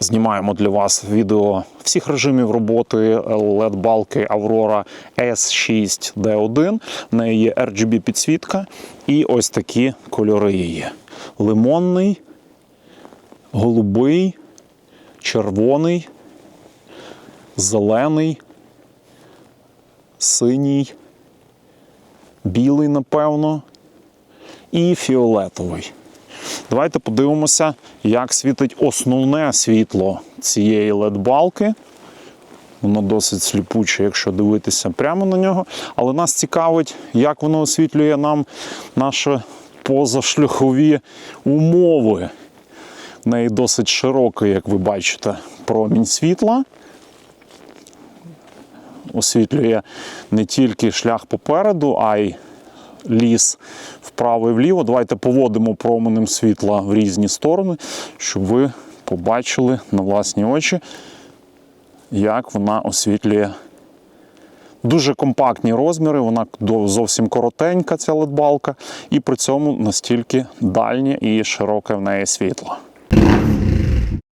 Знімаємо для вас відео всіх режимів роботи LED-балки Aurora S6D1. В неї є RGB підсвітка і ось такі кольори її: лимонний, голубий, червоний, зелений, синій, білий, напевно, і фіолетовий. Давайте подивимося, як світить основне світло цієї LED-балки. Воно досить сліпуче, якщо дивитися прямо на нього. Але нас цікавить, як воно освітлює нам наші позашлюхові умови. В неї досить широкий, як ви бачите, промінь світла. Освітлює не тільки шлях попереду, а й ліс вправо і вліво. Давайте поводимо променем світла в різні сторони, щоб ви побачили на власні очі, як вона освітлює. Дуже компактні розміри, вона зовсім коротенька, ця ледбалка, і при цьому настільки дальнє і широке в неї світло.